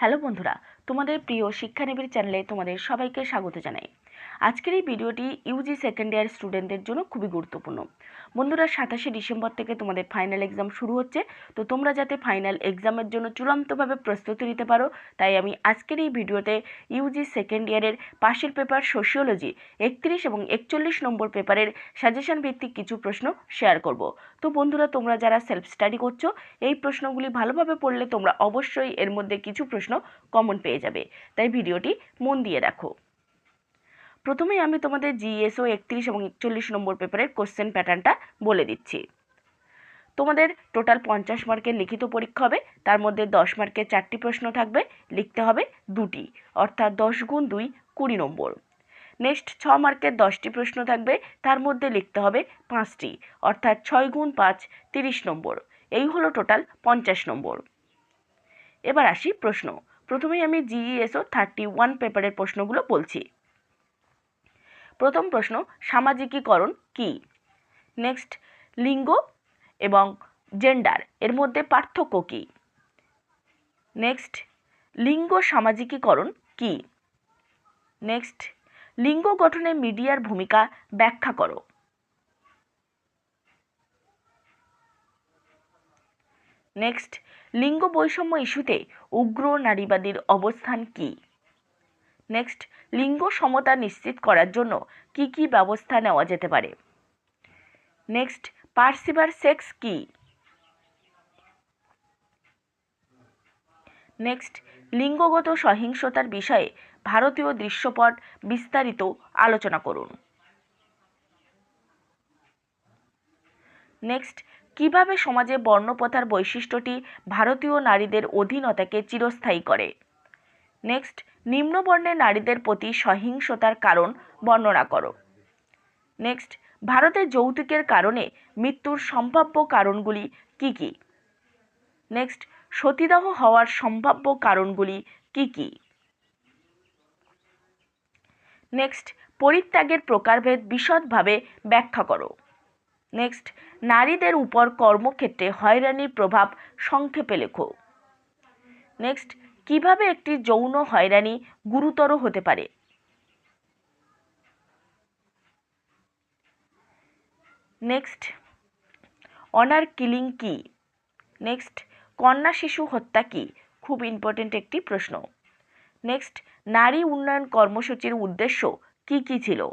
Hello বন্ধুরা তোমাদের প্রিয় শিক্ষানবীর চ্যানেলে তোমাদের সবাইকে স্বাগত জানাই। আজকের এই ভিডিওটি ইউজি সেকেন্ড ইয়ার স্টুডেন্টদের জন্য খুবই গুরুত্বপূর্ণ। বন্ধুরা, সাতাশে ডিসেম্বর থেকে তোমাদের ফাইনাল এক্সাম শুরু হচ্ছে। তো তোমরা যাতে ফাইনাল এক্সামের জন্য চূড়ান্তভাবে প্রস্তুতি নিতে পারো, তাই আমি আজকের এই ভিডিওতে ইউজি সেকেন্ড ইয়ারের পাশের পেপার সোশিওলজি একত্রিশ এবং একচল্লিশ নম্বর পেপারের সাজেশন ভিত্তিক কিছু প্রশ্ন শেয়ার করব। তো বন্ধুরা, তোমরা যারা সেলফ স্টাডি করছ, এই প্রশ্নগুলি ভালোভাবে পড়লে তোমরা অবশ্যই এর মধ্যে কিছু প্রশ্ন কমন পেয়ে যাবে। তাই ভিডিওটি মন দিয়ে দেখো। প্রথমেই আমি তোমাদের জিএসও একত্রিশ এবং একচল্লিশ নম্বর পেপারের কোশ্চেন প্যাটার্নটা বলে দিচ্ছি। তোমাদের টোটাল পঞ্চাশ মার্কের লিখিত পরীক্ষা হবে, তার মধ্যে দশ মার্কের চারটি প্রশ্ন থাকবে, লিখতে হবে দুটি, অর্থাৎ দশ গুণ দুই, কুড়ি নম্বর। নেক্সট ছ মার্কের দশটি প্রশ্ন থাকবে, তার মধ্যে লিখতে হবে পাঁচটি, অর্থাৎ ছয় গুণ পাঁচ, তিরিশ নম্বর। এই হলো টোটাল পঞ্চাশ নম্বর। এবার আসি প্রশ্ন। প্রথমেই আমি জিইএসও থার্টি ওয়ান পেপারের প্রশ্নগুলো বলছি। প্রথম প্রশ্ন, সামাজিকীকরণ কি? নেক্সট লিঙ্গ এবং জেন্ডার এর মধ্যে পার্থক্য কি? নেক্সট লিঙ্গ সামাজিকীকরণ কি? নেক্সট লিঙ্গ গঠনে মিডিয়ার ভূমিকা ব্যাখ্যা করো। নেক্সট লিঙ্গ বৈষম্য ইস্যুতে উগ্র নারীবাদীর অবস্থান কি? নেক্সট লিঙ্গ সমতা নিশ্চিত করার জন্য কি কি ব্যবস্থা নেওয়া যেতে পারে? নেক্সট পার্সিভার সেক্স কি? নেক্সট লিঙ্গগত সহিংসতার বিষয়ে ভারতীয় দৃশ্যপট বিস্তারিত আলোচনা করুন। নেক্সট কীভাবে সমাজে বর্ণপ্রথার বৈশিষ্ট্যটি ভারতীয় নারীদের অধীনতাকে চিরস্থায়ী করে? নেক্সট নিম্নবর্ণের নারীদের প্রতি সহিংসতার কারণ বর্ণনা করো। নেক্সট ভারতে যৌতুকের কারণে মৃত্যুর সম্ভাব্য কারণগুলি কি কি? নেক্সট সতীদাহ হওয়ার সম্ভাব্য কারণগুলি কি কি? নেক্সট পরিত্যাগের প্রকারভেদ বিশদভাবে ব্যাখ্যা করো। নেক্সট নারীদের উপর কর্মক্ষেত্রে হয়রানির প্রভাব সংক্ষেপে লেখো। নেক্সট কীভাবে একটি যৌন হয়রানি গুরুতর হতে পারে? নেক্সট অনার কিলিং কি? নেক্সট কন্যা শিশু হত্যা কি? খুব ইম্পর্টেন্ট একটি প্রশ্ন। নেক্সট নারী উন্নয়ন কর্মসূচির উদ্দেশ্য কি কি ছিল?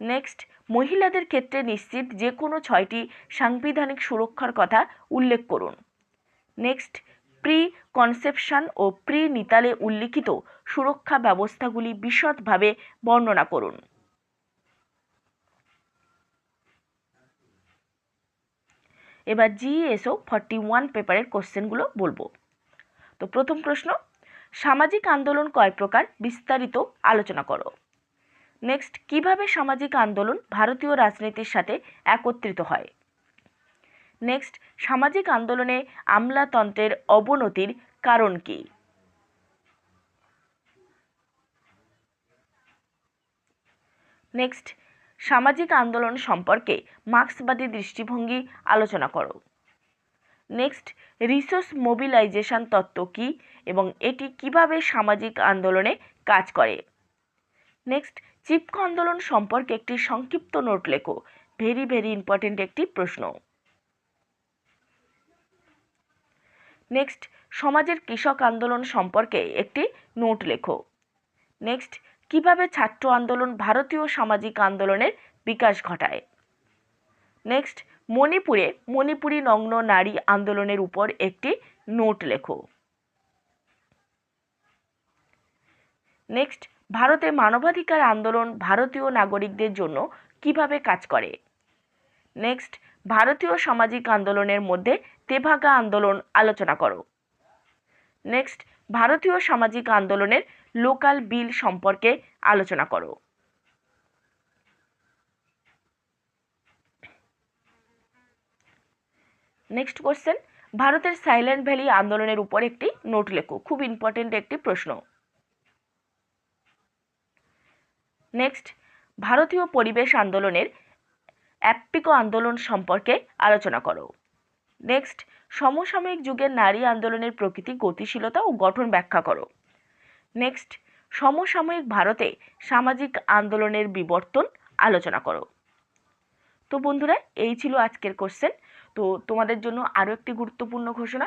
নেক্সট মহিলাদের ক্ষেত্রে নিশ্চিত যে কোনো ছয়টি সাংবিধানিক সুরক্ষার কথা উল্লেখ করুন। নেক্সট প্রি কনসেপশন ও প্রি নিতালে উল্লিখিত সুরক্ষা ব্যবস্থাগুলি বিশদভাবে বর্ণনা করুন। এবার জিএসও ফর্টি ওয়ান পেপারের কোশ্চেনগুলো বলব। তো প্রথম প্রশ্ন, সামাজিক আন্দোলন কয় প্রকার বিস্তারিত আলোচনা করো। নেক্সট কীভাবে সামাজিক আন্দোলন ভারতীয় রাজনীতির সাথে একত্রিত হয়? নেক্সট সামাজিক আন্দোলনে আমলাতন্ত্রের অবনতির কারণ কি? নেক্সট সামাজিক আন্দোলন সম্পর্কে মার্ক্সবাদী দৃষ্টিভঙ্গি আলোচনা করো। নেক্সট রিসোর্স মোবিলাইজেশন তত্ত্ব কী এবং এটি কীভাবে সামাজিক আন্দোলনে কাজ করে? নেক্সট চিপকো আন্দোলন সম্পর্কে একটি সংক্ষিপ্ত নোট লেখো। ভেরি ভেরি ইম্পর্টেন্ট একটি প্রশ্ন। নেক্সট সমাজের কৃষক আন্দোলন সম্পর্কে একটি নোট লেখো। নেক্সট কীভাবে ছাত্র আন্দোলন ভারতীয় সামাজিক আন্দোলনের বিকাশ ঘটায়? নেক্সট মণিপুরে মণিপুরি নগ্ন নারী আন্দোলনের উপর একটি নোট লেখো। নেক্সট ভারতে মানবাধিকার আন্দোলন ভারতীয় নাগরিকদের জন্য কীভাবে কাজ করে? নেক্সট ভারতীয় সামাজিক আন্দোলনের মধ্যে তেভাগা আন্দোলন আলোচনা করো। নেক্সট ভারতীয় সামাজিক আন্দোলনের লোকাল বিল সম্পর্কে আলোচনা করো। নেক্সট কোশ্চেন ভারতের সাইলেন্ট ভ্যালি আন্দোলনের উপর একটি নোট লেখো, খুব ইম্পর্টেন্ট একটি প্রশ্ন। নেক্সট ভারতীয় পরিবেশ আন্দোলনের অ্যাপ্পিকো আন্দোলন সম্পর্কে আলোচনা করো। নেক্সট সমসাময়িক যুগের নারী আন্দোলনের প্রকৃতি, গতিশীলতা ও গঠন ব্যাখ্যা করো। নেক্সট সমসাময়িক ভারতে সামাজিক আন্দোলনের বিবর্তন আলোচনা করো। তো বন্ধুরা, এই ছিল আজকের কোশ্চেন তো তোমাদের জন্য আরও একটি গুরুত্বপূর্ণ ঘোষণা।